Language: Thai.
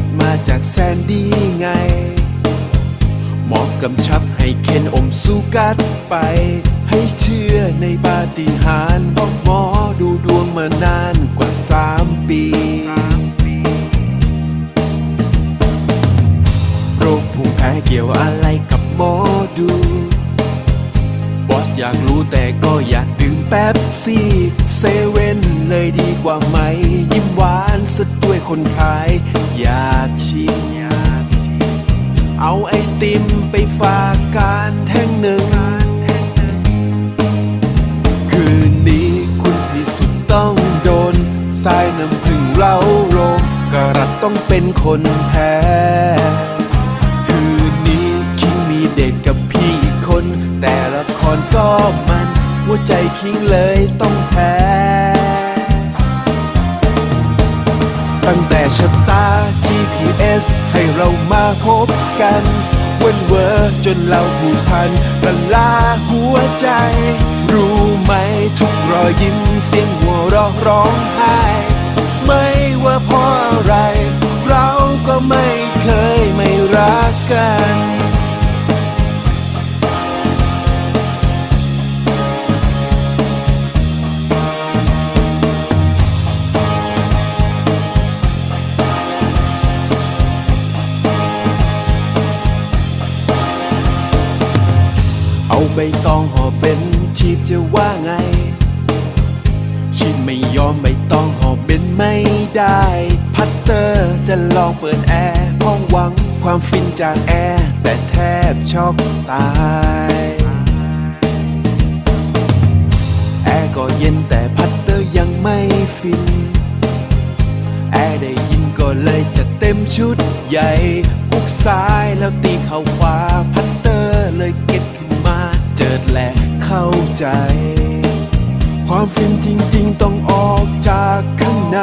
ติดมาจากแซนดี้ไง หมอกำชับให้เคนอมสุกัดไป ให้เชื่อในปาฏิหาริย์บอกหมอดูดวงมานานกว่าสามปี โรคภูมิแพ้เกี่ยวอะไรกับหมอดู บอสอยากรู้แต่ก็อยากดื่มแป๊บซี่เซเว่นเลยดีกว่าไหม ยิ้มหวานซะด้วยคนขาย อยากชิมเอาไอติมไปฝากการแท่งหนึ่ง คืนนี้คุณพิสุทธิ์ต้องโดนสายน้ำพึ่งเล่าโรงกระรับต้องเป็นคนแพ้ ละครก็มัน หัวใจคิงเลยต้องแพ้ ตั้งแต่ชะตา GPS ให้เรามาพบกัน เวันเวอร์จนเราผูกพันละลาหัวใจ รู้ไหมทุกรอยยิ้มเสียงหัวเราะร้องไห้ไม่ว่าเพราะอะไร เราก็ไม่เคยไม่รักกัน เอาใบตองห่อเป็นชีพจะว่าไง ชีพไม่ยอมใบตองห่อเป็นไม่ได้ พัตเตอร์จะลองเปิดแอร์ห้องหวังความฟินจากแอร์แต่แทบช็อกตาย แอร์ก็เย็นแต่พัตเตอร์ยังไม่ฟิน แอร์ได้ยินก็เลยจะเต็มชุดใหญ่ฮุกซ้ายแล้วตีเข่าขวาพัต ใจ ความฟินจริง ๆ ต้องออกจากข้างใน